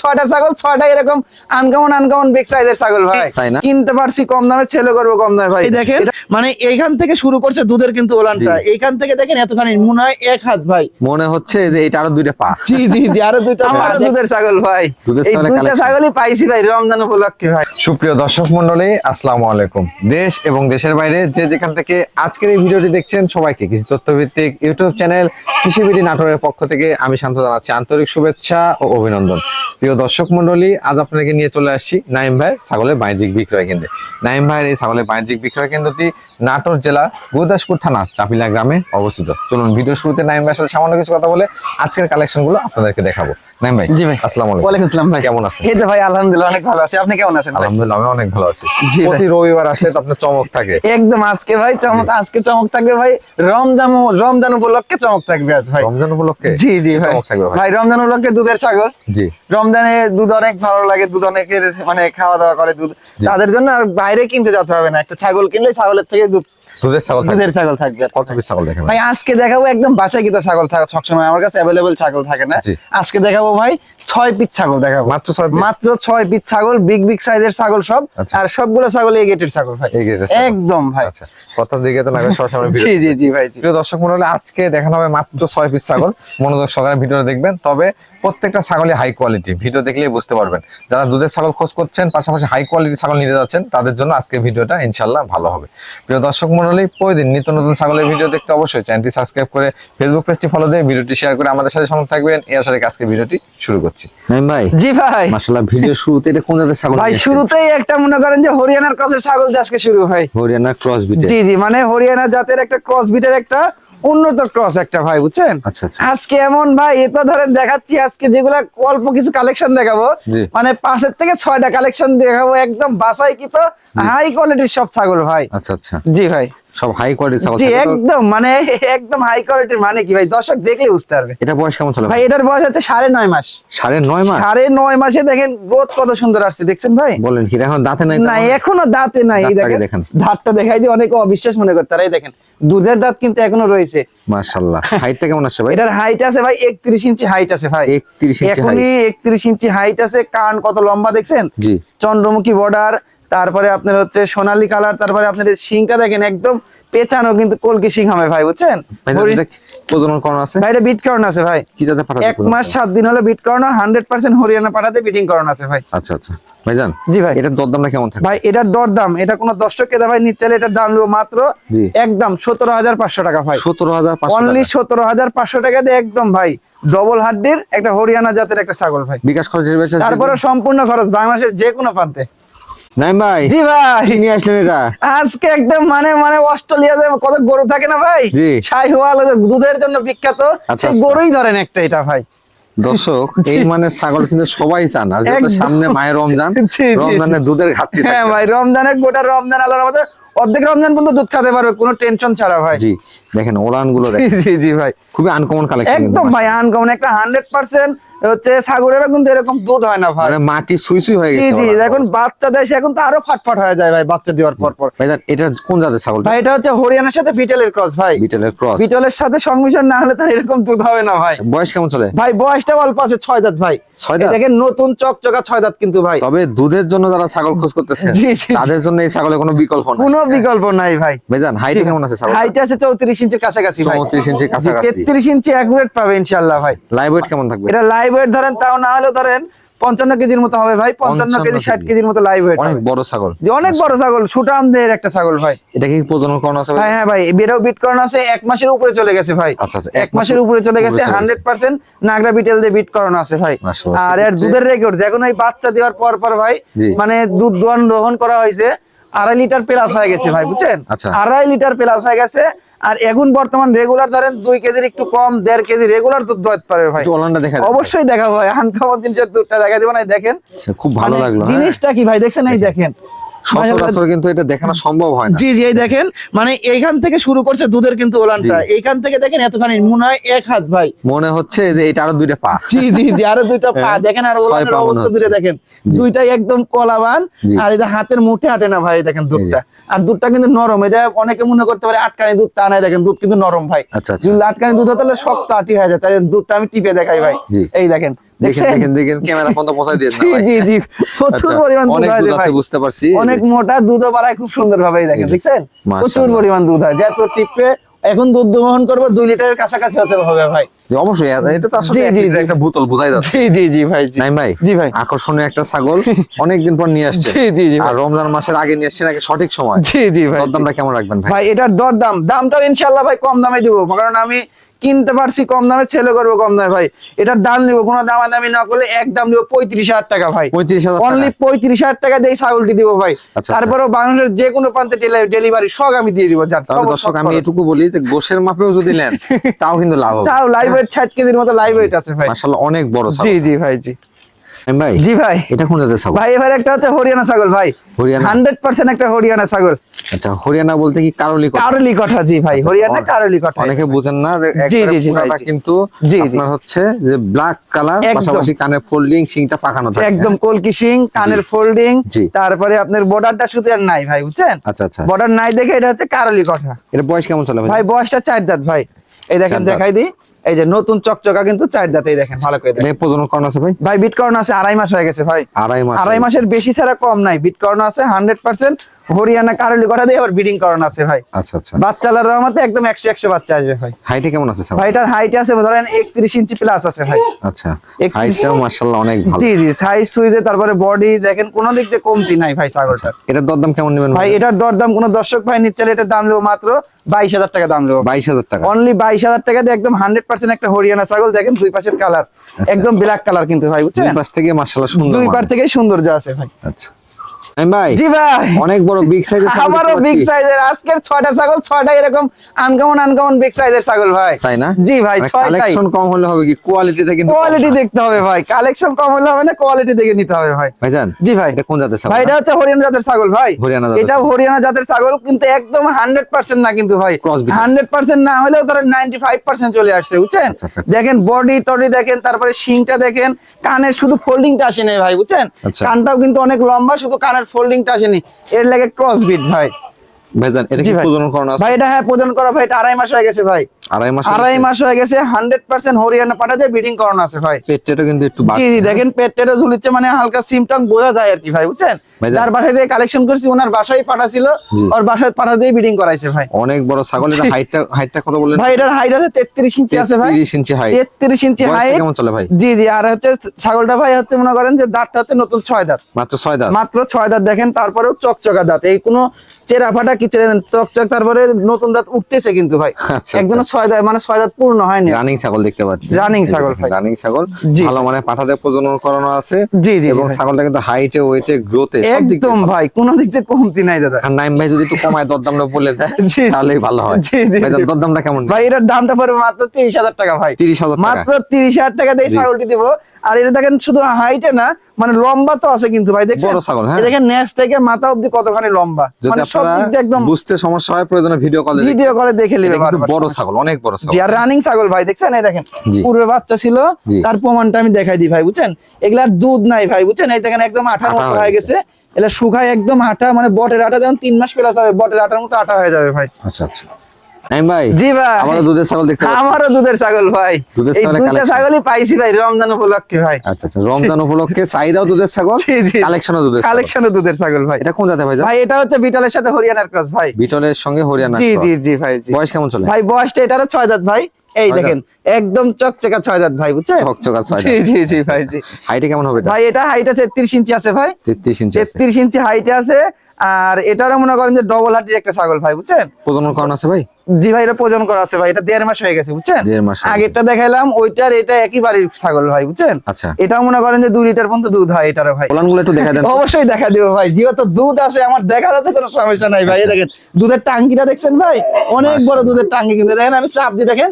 ছয়টা ছাগল ছয়টা এরকম আনকমন আনকমন বিগ সাইজের ছাগল ভাই। তাই না? কিনতে পারছি কম দামে ছেলে করব কম দামে ভাই। দেখেন মানে এইখান থেকে শুরু করছে দুধের কিন্তু ওলানটা। এইখান থেকে দেখেন এতখানি মনে হয় এক হাত ভাই। মনে হচ্ছে যে এটা আরও দুইটা পা। জি জি জি আরও দুইটা আমার দুধের ছাগল ভাই। দুধের এই দুইটা ছাগলই পাইছি ভাই রমজান উপলক্ষে ভাই। সুপ্রিয় দর্শক মন্ডলী আসসালামু আলাইকুম। দেশ এবং দেশের বাইরে যে যেখান থেকে আজকের এই ভিডিওটি দেখছেন সবাইকে কৃষি তথ্য ভিত্তিক ইউটিউব চ্যানেল কৃষি বিডি নাটোরের পক্ষ থেকে আমি শান্ত জানাচ্ছি আন্তরিক শুভেচ্ছা ও অভিনন্দন। প্রিয় দর্শক মন্ডলী, আজ আপনাকে নিয়ে চলে আসছি নাইম ভাই ছাগলের বাণিজ্যিক বিক্রয় কেন্দ্রে। নাইম ভাইয়ের এই ছাগলের বাণিজ্যিক বিক্রয় কেন্দ্রটি নাটোর জেলা গুরুদাসপুর থানা চাপিলা গ্রামে অবস্থিত। চলুন ভিডিও শুরুতে নাইম ভাইয়ের সাথে সামান্য কিছু কথা বলে আজকের কালেকশনগুলো আপনাদেরকে দেখাবো। নাইম ভাই। জি ভাই। আসসালামু আলাইকুম। ওয়ালাইকুম আসসালাম ভাই। কেমন আছেন? এই তো ভাই আলহামদুলিল্লাহ অনেক ভালো আছি। আপনি কেমন আছেন আলহামদুলিল্লাহ আমি অনেক ভালো আছি। প্রতি রবিবার আসলে তো আপনার চমক থাকে। একদম আজকে ভাই চমক আজকে চমক থাকবে ভাই রমজান রমজান উপলক্ষে চমক থাকবে আজ ভাই। রমজান উপলক্ষে? জি জি ভাই। ভাই। ভাই রমজান উপলক্ষে দুধের ছাগল। জি। রমজানে দুধ অনেক ভালো লাগে দুধ অনেকের মানে খাওয়া দাওয়া করে দুধ। তাদের জন্য আর বাইরে কিনতে যেতে হবে না। একটা ছাগল কিনলে ছাগলের থেকে দুধ দুধের ছাগল দুধের ছাগল থাকবে। কত পিস ছাগল দেখেন ভাই? আজকে দেখাবো একদম বাসায় ছাগল থাকে সবসময় আমার কাছে অ্যাভেলেবল ছাগল থাকে না। আজকে দেখাবো ভাই ছয় পিস ছাগল দেখাবো। মাত্র ছয় মাত্র ছয় পিস ছাগল বিগ বিগ সাইজের ছাগল সব। আচ্ছা। আর সবগুলো ছাগল গেটের ভাই। একদম ভাই। আচ্ছা দিকে তো নাগে সরাসরি ভিডিও জি জি জি ভাই প্রিয় দর্শক মন্ডলী আজকে দেখানো হবে মাত্র ছয় পিস ছাগল। মনোযোগ সহকারে ভিডিও দেখবেন। তবে প্রত্যেকটা ছাগলই হাই কোয়ালিটি ভিডিও দেখলেই বুঝতে পারবেন। যারা দুধের ছাগল খোঁজ করছেন পাশাপাশি হাই কোয়ালিটি ছাগল নিতে যাচ্ছেন তাদের জন্য আজকে ভিডিওটা ইনশাল্লাহ ভালো হবে। প্রিয় দর্শক মন্ডলী প্রতিদিন নিত্য নতুন ছাগলের ভিডিও দেখতে অবশ্যই। চ্যানেলটি সাবস্ক্রাইব করে ফেসবুক পেজটি ফলো দিয়ে ভিডিওটি শেয়ার করে আমাদের সাথে সঙ্গে থাকবেন। এই আশা আজকে ভিডিওটি শুরু করছি। ভাই জি ভাই। মাশাআল্লাহ ভিডিও শুরুতে এটা কোন জাতের ছাগল ভাই শুরুতেই একটা মনে করেন যে হরিয়ানার কাছে ছাগল দিয়ে আজকে শুরু হয়। হরিয়ানা ক্রস ব্রিড জি জি মানে হরিয়ানা জাতের একটা ক্রস বিটের একটা উন্নত ক্রস একটা ভাই বুঝছেন? আচ্ছা, আচ্ছা। আজকে এমন ভাই এ তো ধরেন দেখাচ্ছি আজকে যেগুলা অল্প কিছু কালেকশন দেখাবো। মানে পাঁচের থেকে ছয়টা কালেকশন দেখাবো একদম বাসাই কি তো হাই কোয়ালিটির সব ছাগল ভাই। আচ্ছা আচ্ছা। জি ভাই। সব হাই কোয়ালিটি ছাগল একদম মানে একদম হাই কোয়ালিটির মানে কি ভাই? দর্শক দেখলে বুঝতে পারবে। এটা বয়স কেমন ছিল ভাই এটার বয়স হচ্ছে সাড়ে নয় মাস। সাড়ে নয় মাস? সাড়ে নয় মাসে দেখেন গ্রোথ কত সুন্দর আসছে দেখছেন ভাই? বলেন হিরা এখন দাঁতে নাই না এখনও দাঁতে নাই দেখেন। দাঁতটা দেখাই দিয়ে অনেকে অবিশ্বাস মনে করতে তারাই দেখেন। দুধের দাঁত কিন্তু এখনও রয়েছে। মাশাআল্লাহ। হাইটটা কেমন আছে ভাই? এটার হাইট আছে ভাই একত্রিশ ইঞ্চি হাইট আছে ভাই। 31 ইঞ্চি এখনই একত্রিশ ইঞ্চি হাইট আছে কান কত লম্বা দেখছেন? জি। চন্দ্রমুখী বর্ডার তারপরে আপনার হচ্ছে সোনালী কালার তারপরে আপনার শিংটা দেখেন একদম পেঁচানো কিন্তু কলকি শিং হবে ভাই বুঝছেন? ভাই হরি- দেখ প্রজনন করানো আছে? ভাই এটা বিট করানো আছে ভাই। কি জাতে পাঠাতে এক মাস সাত দিন হলো বিট করানো হান্ড্রেড পার্সেন্ট হরিয়ানা পাঠাতে বিটিং করানো আছে ভাই। আচ্ছা আচ্ছা। ভাইজান জি ভাই। এটার দরদামটা কেমন থাকে? ভাই এটার দর এটা কোনো দর্শক কেদা ভাই নিচ্ছে এটার দাম নেব মাত্র একদম সতেরো হাজার পাঁচশো টাকা ভাই। সতেরো হাজার অনলি সতেরো হাজার পাঁচশো টাকা দিয়ে একদম ভাই ডবল হাড্ডির একটা হরিয়ানা জাতের একটা ছাগল ভাই। বিকাশ খরচ তারপরে সম্পূর্ণ খরচ বাংলাদেশের যে কোনো প্রান্তে। নাই ভাই? জি ভাই। নিয়ে আসলেন এটা? আজকে একদম মানে মানে অস্ট্রেলিয়াতে কত গরু থাকে না ভাই? শাহিওয়াল দুধের জন্য বিখ্যাত আচ্ছা, সেই আচ্ছা। গরুই ধরেন একটা এটা ভাই। দর্শক এই মানে ছাগল কিন্তু সবাই চান। আর সামনে মায়ের রমজান রমজানের দুধের ঘাটতি হ্যাঁ ভাই রমজানের গোটা রমজান আল্লাহর অর্ধেক রমজান পর্যন্ত দুধ খেতে পারবে কোনো টেনশন ছাড়া ভাই। জি দেখেন ওলানগুলো জি জি ভাই। খুবই আনকমন কালেকশন একদম ভাই আনকমন একটা হান্ড্রেড পার্সেন্ট হচ্ছে সাগরেরও কিন্তু এরকম দুধ হয় না ভাই। মানে মাটি সুই সুই হয়ে গেছে জি ওলান। এখন বাচ্চা দেয় এখন তো আরও ফাটফাট হয়ে যায় ভাই বাচ্চা দেওয়ার পর পর। ভাইজান এটা কোন জাতের ছাগল? ভাই এটা হচ্ছে হরিয়ানার সাথে বিটেলের ক্রস ভাই। বিটেলের ক্রস। বিটলের সাথে সংমিশ্রণ না হলে তার এরকম দুধ হবে না ভাই। বয়স কেমন চলে? ভাই বয়সটা অল্প আছে ছয় দাঁত ভাই। ছয় দাঁত? দেখেন নতুন চকচকা ছয় দাঁত কিন্তু ভাই। তবে দুধের জন্য যারা ছাগল খোঁজ করতেছেন জি, জি, জি। তাদের জন্য এই ছাগলের কোনো বিকল্প নাই। কোনো বিকল্প নাই ভাই। ভাইজান হাইট কেমন আছে ছাগল হাইট আছে চৌত্রিশ ইঞ্চির কাছাকাছি ভাই। 34 ইঞ্চির কাছাকাছি। তেত্রিশ ইঞ্চি অ্যাকুরেট পাবে ইনশাল্লাহ ভাই। লাইভ ওয়েট কেমন থাকবে? এটা লাইভ ওয়েট ধরেন তাও না হলে ধরেন পঞ্চান্ন কেজির মতো হবে ভাই পঞ্চান্ন কেজি ষাট কেজির মতো লাইভ ওয়েট অনেক বড় ছাগল। যে অনেক বড় ছাগল সুটাম দেহের একটা ছাগল ভাই। এটা কি প্রজনন করানো আছে হ্যাঁ হ্যাঁ ভাই বেরাও বিট করানো আছে এক মাসের উপরে চলে গেছে ভাই। আচ্ছা, আচ্ছা, এক মাসের উপরে চলে গেছে হান্ড্রেড পার্সেন্ট নাগরা বিটেল দিয়ে বিট করানো আছে ভাই। আর এর দুধের রেকর্ড যখন এই বাচ্চা দেওয়ার পর পর ভাই মানে দুধ দোয়ান গ্রহণ করা হয়েছে আড়াই লিটার প্লাস হয়ে গেছে ভাই বুঝছেন? আচ্ছা। আড়াই লিটার প্লাস হয়ে গেছে আর এখন বর্তমান রেগুলার ধরেন দুই কেজির একটু কম দেড় কেজি রেগুলার দুধ দোয়াতে পারে ভাই। ওলানটা দেখা অবশ্যই দেখা ভাই আনকমন জিনিসের দুধটা দেখা দিব না দেখেন। আচ্ছা, খুব ভালো মানে লাগল হ্যাঁ। জিনিসটা কি ভাই দেখছেন এই দেখেন। সচরাচর কিন্তু এটা দেখানো সম্ভব হয় না। জি জি এই দেখেন মানে এইখান থেকে শুরু করছে দুধের কিন্তু ওলানটা। এইখান থেকে দেখেন এতখানি মনে হয় এক হাত ভাই। মনে হচ্ছে যে এটা আরও দুইটা পা। জি জি জি আরও দুইটা পা। হ্যাঁ, দেখেন আর ওলানের অবস্থা। দুটো দেখেন। দুইটাই একদম কলাবান। আর এটা হাতের মুঠে হাঁটে না ভাই দেখেন দুধটা। আর দুধটা কিন্তু নরম। এটা অনেকে মনে করতে পারে আটকানি দুধ তা নাই দেখেন দুধ কিন্তু নরম ভাই। আচ্ছা, আচ্ছা। যদি আটকানি দুধ হতো তাহলে শক্ত আটি হয়ে যায়। তাহলে দুধটা আমি টিপে দেখাই ভাই। এই দেখেন দেখেন দেখছেন? দেখেন দেখেন ক্যামেরা পর্যন্ত দিয়েছে জি জি জি প্রচুর পরিমাণ দুধ হয় রে আছে ভাই। বুঝতে পারছি। অনেক মোটা দুধও খুব সুন্দর ভাবেই দেখেন জি। দেখছেন? প্রচুর পরিমাণ দুধ হয়। যত টিপে এখন দুধ দোহন করব দুই লিটারের কাছাকাছি হতে হবে ভাই। জি, অবশ্যই এটা তো আসলে জি, এক জি, লিটার জি। একটা বোতল বোঝাই যাচ্ছে। জি জি জি ভাই জি। ভাই? জি ভাই। আকর্ষণীয় একটা ছাগল অনেকদিন পর নিয়ে আসছে। জি জি জি আর রমজান মাসের আগে নিয়ে আসছে নাকি সঠিক সময়? জি জি ভাই দর কেমন রাখবেন ভাই? ভাই এটার দর দাম দামটাও ইনশাল্লাহ ভাই কম দামে দিব কারণ আমি কিনতে পারছি কম দামে ছেলে করব কম দামে ভাই। এটার দাম নিব কোনো দামাদামি না করলে এক দাম নিব পঁয়ত্রিশ হাজার টাকা ভাই। পঁয়ত্রিশ হাজার অনলি পঁয়ত্রিশ হাজার টাকা দিয়ে ছাগলটি দিব ভাই। তারপরে তারপরেও বাংলাদেশের যে কোনো প্রান্তে ডেলিভারি সব আমি দিয়ে দিব দর্শক আমি এটুকু বলি যে গোশের মাপেও যদি নেন তাও কিন্তু লাভ হবে। তাও লাইভ ওয়েট ষাট কেজির মতো লাইভ ওয়েট আছে ভাই। মাশাআল্লাহ অনেক বড় ছাগল। জি জি ভাই জি। ভাই জি ভাই। এটা কোন জাতের ছাগল? ভাই এবার একটা হচ্ছে হরিয়ানা ছাগল ভাই। হরিয়ানা? হান্ড্রেড পার্সেন্ট একটা হরিয়ানা ছাগল। আচ্ছা হরিয়ানা বলতে কি কারলি কথা? কারলি কথা জি ভাই হরিয়ানা কারলি কথা। অনেকে বুঝেন না যে জি, জি, জি, ভাই, কিন্তু। আপনার হচ্ছে যে ব্ল্যাক কালার একদম। পাশাপাশি কানে ফোল্ডিং সিংটা পাকানো থাকে। একদম কলকি সিং কানের ফোল্ডিং তারপরে আপনার বর্ডারটা শুধু আর নাই ভাই বুঝছেন? আচ্ছা আচ্ছা। বর্ডার নাই দেখে এটা হচ্ছে কারলি কথা। এটা বয়স কেমন চলে ভাই? ভাই বয়সটা চার দাঁত ভাই। এই দেখেন দেখাই দিই। এই যে নতুন চকচকা কিন্তু চার দাঁত দেখেন ভালো করে দেখেন। প্রজনন করানো আছে ভাই? ভাই বিটকর্ন আছে আড়াই মাস হয়ে গেছে ভাই। আড়াই মাস আড়াই মাসের বেশি ছাড়া কম নাই। বিটকর্ন আছে হান্ড্রেড পার্সেন্ট হরিয়ানা কারলি কথা দিয়ে আবার বিডিং করানো আছে ভাই। আচ্ছা আচ্ছা। বাচ্চালার রহমতে একদম একশো একশো বাচ্চা আসবে ভাই। হাইটে কেমন আছে ছাগল ভাইটার হাইট আছে ধরেন একত্রিশ ইঞ্চি প্লাস আছে ভাই। আচ্ছা একত্রিশ- হাইটটাও মাশাআল্লাহ অনেক ভালো। জি জি সাইজ সুইজে তারপরে বডি দেখেন কোনো দিক দিয়ে কমতি নাই ভাই ছাগলটার। এটার দরদাম কেমন নেবেন ভাই এটার দরদাম কোনো দর্শক ভাই নিচ্ছে এটার দাম নেব মাত্র বাইশ হাজার টাকা দাম নেব। বাইশ হাজার টাকা। অনলি বাইশ হাজার টাকা দিয়ে একদম হান্ড্রেড পার্সেন্ট একটা হরিয়ানা ছাগল দেখেন দুই পাশের কালার একদম ব্ল্যাক কালার কিন্তু ভাই দুই বুঝছেন পাশ থেকে মাশাআল্লাহ সুন্দর দুই মানে। থেকে সৌন্দর্য আছে ভাই। আচ্ছা। ভাই জি ভাই। অনেক বড় বিগ সাইজের আমারও বিগ সাইজের আজকের ছয়টা ছাগল ছয়টা এরকম আনকমন আনকমন বিগ সাইজের ছাগল ভাই। তাই না? জি ভাই ছয়টাই। কালেকশন কম হলে হবে কি? কোয়ালিটিতে কিন্তু কোয়ালিটি দেখতে হবে ভাই। কালেকশন কম হলে হবে না কোয়ালিটি দেখে নিতে হবে ভাই। ভাইজান জি ভাই। এটা কোন জাতের ছাগল ভাই এটা হচ্ছে হরিয়ানা জাতের ছাগল ভাই। হরিয়ানা জাতের এটা হরিয়ানা জাতের ছাগল কিন্তু একদম হান্ড্রেড পার্সেন্ট না কিন্তু ভাই। Cross breed। হান্ড্রেড পার্সেন্ট না হলেও ফাইভ পার্সেন্ট চলে আসছে বুঝছেন? আচ্ছা, আচ্ছা। দেখেন বডি টডি দেখেন তারপরে শিংটা দেখেন কানের শুধু ফোল্ডিংটা আসেনি ভাই বুঝছেন? আচ্ছা। কানটাও কিন্তু অনেক লম্বা শুধু কানের ফোল্ডিংটা আসেনি। এর লাগে ক্রস বিট ভাই। ভাইজান এটা কি প্রজনন করানো আছে? ভাই এটা হ্যাঁ প্রদান করা ভাই এটা আড়াই মাস হয়ে গেছে ভাই। আড়াই মাস আড়াই মাস হয়ে গেছে হান্ড্রেড পার্সেন্ট হরিয়ানা পাঠা দিয়ে বিডিং করানো আছে ভাই। পেটটা কিন্তু একটু জি জি দেখেন পেট ঝুলিচ্ছে মানে হালকা সিমটম বোঝা যায় আর কি ভাই বুঝছেন? ভাই, বাসায় দিয়ে কালেকশন করছি ওনার বাসায় পাঠাছিল জি। ওর বাসায় পাঠা দিয়ে বিডিং করাইছে ভাই। অনেক বড় ছাগল এটা হাইটটা হাইটটা কত বললেন? ভাই এটার হাইট আছে তেত্রিশ ইঞ্চি আছে ভাই। 33 ইঞ্চি হাইট ইঞ্চি হাইট কেমন চলে ভাই? জি জি আর হচ্ছে ছাগলটা ভাই হচ্ছে মনে করেন যে দাঁতটা হচ্ছে নতুন ছয় দাঁত। মাত্র ছয় দাঁত? মাত্র ছয় দাঁত দেখেন তারপরেও চকচকা দাঁত। এই কোনো চেরা ফাটা চকচক তারপরে নতুন দাঁত উঠতেছে কিন্তু ভাই। আচ্ছা, একজন ছয় দাঁত মানে ছয় দাঁত পূর্ণ হয়নি। রানিং ছাগল দেখতে পাচ্ছি। Running ছাগল রানিং ছাগল। ভালো মানে পাঠাতে প্রজনন করানো আছে। জি, জি, এবং ছাগলটা কিন্তু হাইটে ওয়েটে গ্রোথে একদম ভাই কোনো দিক থেকে কমতি নাই দাদা। আর নাইম ভাই যদি একটু কমায় দরদামটা বলে দেয় জি। তাহলেই ভালো হয়। জি, জি। দরদামটা কেমন? ভাই এটার দামটা পড়বে মাত্র তিরিশ হাজার টাকা ভাই। তিরিশ হাজার টাকা। মাত্র তিরিশ হাজার টাকা দিয়ে ছাগলটি দিব। আর এটা দেখেন শুধু হাইটে না মানে লম্বা তো আছে কিন্তু ভাই দেখছেন? বড় ছাগল, হ্যাঁ। দেখেন নেস থেকে মাথা অব্দি কতখানি লম্বা। মানে একদম বুঝতে সমস্যা হয় প্রয়োজনে ভিডিও কলে ভিডিও কলে দেখে এটা বড় ছাগল অনেক বড় ছাগল। জি আর রানিং ছাগল ভাই দেখছেন? এই দেখেন পূর্বে বাচ্চা ছিল তার প্রমাণটা আমি দেখাই দিই ভাই বুঝছেন? এগুলার দুধ নাই ভাই বুঝছেন? এই দেখেন একদম আঠার আঠা মতো হয়ে গেছে। এগুলা শুকায় একদম আটা মানে বটের আটা যেমন তিন মাস পেলা যাবে বটের আটার মতো আটা হয়ে যাবে ভাই। আচ্ছা আচ্ছা। ভাই জি ভাই। আমারও দুধের ছাগল দেখতে আমারও দুধের ছাগল ভাই। এই ছাগলের ছাগলই পাইছি ভাই রমজান উপলক্ষে ভাই। আচ্ছা আচ্ছা রমজান উপলক্ষে চাহিদাও দুধের ছাগল জি, জি। কালেকশনও দুধের ছাগল। দুধের ছাগল ভাই। এটা কোন ভাই ভাই এটা হচ্ছে বিটলের সাথে হরিয়ানার ক্রস ভাই। বিটলের সঙ্গে হরিয়ানা জি জি জি ভাই জি। বয়স কেমন চলে? ভাই বয়সটা এটারও ছয় দাঁত ভাই। এই দেখেন একদম চকচকা ছয় দাঁত ভাই বুঝছেন? চকচকা ছয় জি জি জি ভাই জি। হাইটে কেমন হবে ভাই এটা হাইট আছে তেত্রিশ ইঞ্চি আছে ভাই। 33 ইঞ্চি আছে। তেত্রিশ ইঞ্চি হাইটে আছে। আর এটারও মনে করেন যে ডবল হার্টির একটা ছাগল ভাই বুঝছেন? প্রজনন করানো আছে ভাই? জি ভাই এটা প্রজন করা আছে ভাই এটা দেড় মাস হয়ে গেছে বুঝছেন? দেড় মাস আগেরটা দেখাইলাম ওইটার এটা একই বাড়ির ছাগল ভাই বুঝছেন? আচ্ছা। এটাও মনে করেন যে দুই লিটার পর্যন্ত দুধ হয় এটারও ভাই। পোলানগুলো একটু দেখা দেন। অবশ্যই দেখা দিও ভাই যেহেতু দুধ আছে আমার দেখা যাতে কোনো সমস্যা নাই ভাই এই দেখেন দুধের টাঙ্কিটা দেখছেন ভাই? অনেক বড় দুধের টাঙ্কি কিন্তু দেখেন আমি চাপ দিয়ে দেখেন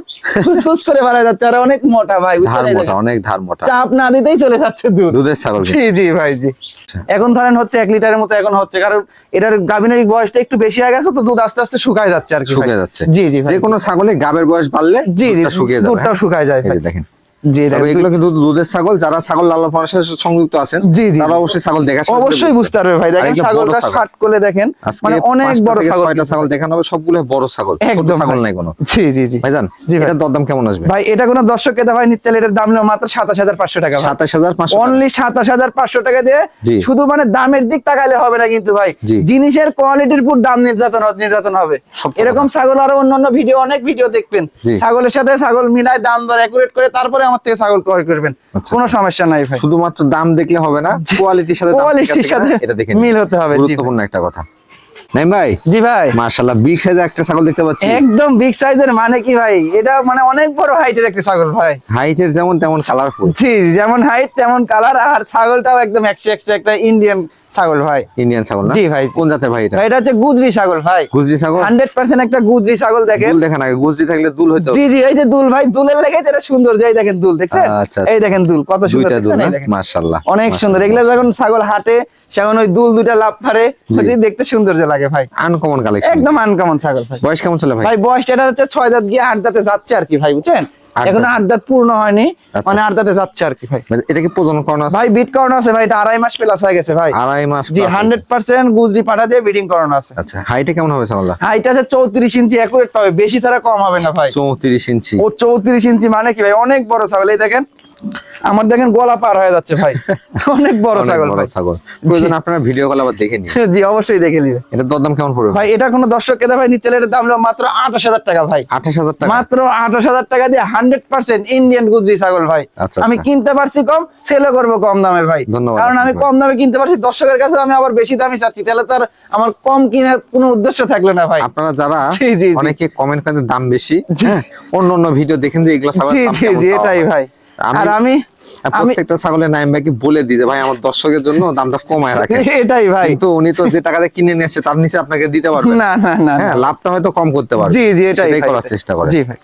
ফুস করে বাড়ায় যাচ্ছে আর অনেক মোটা ভাই বুঝছেন? অনেক ধার মোটা। চাপ না দিতেই চলে যাচ্ছে দুধ। দুধের ছাগল জি জি ভাই জি। আচ্ছা। এখন ধরেন হচ্ছে এক লিটারের মতো এখন হচ্ছে কারণ এটার গাভিনের বয়সটা একটু বেশি হয়ে গেছে তো দুধ আস্তে আস্তে শুকায় যাচ্ছে আর কি শুকায় যাচ্ছে। জি জি যে কোনো ছাগলের গাবের বয়স বাড়লে জি জি দুধটা শুকিয়ে যাবে দুধটাও হ্যাঁ? শুকায় যায় দেখেন। জি, এগুলো কিন্তু দুধের ছাগল যারা ছাগল লালন পালনের সাথে সংযুক্ত আছেন জি, জি, তারা অবশ্যই ছাগল দেখা অবশ্যই বুঝতে পারবে ভাই। দেখেন আর এগুলো বড় ছাগলটা শার্ট করে দেখেন মানে অনেক বড় ছাগল। ছয়টা ছাগল দেখানো হবে সবগুলো বড় ছাগল ছোট ছাগল নাই কোনো। জি জি জি। ভাইজান জি ভাই। দরদাম কেমন আসবে? ভাই এটা কোনো দর্শক কেদা ভাই নিতে এটার দাম নেওয়া মাত্র সাতাশ হাজার পাঁচশো টাকা অনলি দিয়ে শুধু মানে দামের দিক তাকাইলে হবে না কিন্তু ভাই। জিনিসের কোয়ালিটির উপর দাম নির্যাতন নির্যাতন হবে। এরকম ছাগল আরও অন্যান্য ভিডিও অনেক ভিডিও দেখবেন। ছাগলের সাথে ছাগল মিলাই দাম দর একুরেট করে তারপরে আমার থেকে ছাগল ক্রয় করবেন। আচ্ছা। কোনো সমস্যা নাই ভাই। শুধুমাত্র দাম দেখলে হবে না কোয়ালিটির সাথে কোয়ালিটির সাথে এটা দেখে মিল হতে হবে। গুরুত্বপূর্ণ একটা কথা। ভাই? জি ভাই। বিগ সাইজের একটা ছাগল দেখতে পাচ্ছি। একদম বিগ সাইজের মানে কি ভাই? এটা মানে অনেক বড় হাইটের একটা ছাগল ভাই। হাইটের যেমন তেমন কালারফুল জি যেমন হাইট তেমন কালার আর ছাগলটাও একদম একশো একশো একটা ইন্ডিয়ান ছাগল ভাই। ইন্ডিয়ান ছাগল জি ভাই, কোন জাতের ভাই এটা? এটা হচ্ছে গুজরি ছাগল ভাই। গুজরি ছাগল? হান্ড্রেড পার্সেন্ট একটা গুজরি ছাগল দেখেন। দুল দেখেন আগে গুজরি থাকলে দুল হইতো। জি জি এই যে দুল ভাই দুলের লেগে যেটা সুন্দর যে এই দেখেন দুল দেখছেন? আচ্ছা, এই দেখেন দুল কত সুন্দর দুইটা দুল। মার্শাল্লাহ অনেক সুন্দর এগুলো যখন ছাগল হাটে সেখন ওই দুল দুইটা লাভ ফারে ওটি দেখতে সৌন্দর্য লাগে ভাই। আনকমন কালেকশন একদম আনকমন ছাগল ভাই। বয়স কেমন চলে ভাই? ভাই বয়সটা এটা হচ্ছে ছয় দাঁত গিয়ে আট দাঁতে যাচ্ছে আর কি ভাই বুঝছেন? এখন। আট দাঁত পূর্ণ হয়নি আচ্ছা। মানে আট দাঁতে যাচ্ছে আর কি ভাই। মানে এটা কি প্রজনন করানো আছে? ভাই বিট করানো আছে ভাই এটা আড়াই মাস প্লাস হয়ে গেছে ভাই। আড়াই মাস জি plus হান্ড্রেড পার্সেন্ট গুজরি পাঠা দিয়ে বিডিং করানো আছে। আচ্ছা হাইটে কেমন হবে ছাগলটা হাইট আছে চৌত্রিশ ইঞ্চি একুরেট পাবে বেশি ছাড়া কম হবে না ভাই। চৌত্রিশ ইঞ্চি। ও চৌত্রিশ ইঞ্চি মানে কি ভাই অনেক বড় ছাগল এই দেখেন। আমার দেখেন গলা পার হয়ে যাচ্ছে ভাই। অনেক বড় ছাগল বড় ভাই। ছাগল। প্রয়োজন আপনারা ভিডিও কল আবার দেখে নিন। জি অবশ্যই দেখে নিবে। এটা দরদাম কেমন পড়বে ভাই? এটা কোনো দর্শক কেদা ভাই নিচে এটার দাম মাত্র আঠাশ হাজার টাকা ভাই। আঠাশ হাজার টাকা। মাত্র আঠাশ হাজার টাকা দিয়ে হান্ড্রেড পার্সেন্ট ইন্ডিয়ান গুজরি ছাগল ভাই। আচ্ছা, আমি আচ্ছা। কিনতে পারছি কম সেলও করব কম দামে ভাই। ধন্যবাদ কারণ আমি কম দামে কিনতে পারছি দর্শকের কাছে আমি আবার বেশি দামে চাচ্ছি তাহলে তার আমার কম কিনার কোনো উদ্দেশ্য থাকল না ভাই। আপনারা যারা। অনেকে কমেন্ট করেন দাম বেশি হ্যাঁ? অন্য অন্য ভিডিও দেখেন যে এগুলো ছাগলের জি জি এটাই ভাই। আর আমি প্রত্যেকটা ছাগলের নাইম ভাইকে বলে দিতে ভাই আমার দর্শকের জন্য দামটা কমায় রাখে। এটাই ভাই। কিন্তু উনি তো যে টাকা কিনে নিয়ে আসছে তার নিচে আপনাকে দিতে পারবে না। না না না। হ্যাঁ লাভটা হয়তো কম করতে পারবে। জি জি এটাই করার চেষ্টা করে। জি ভাই।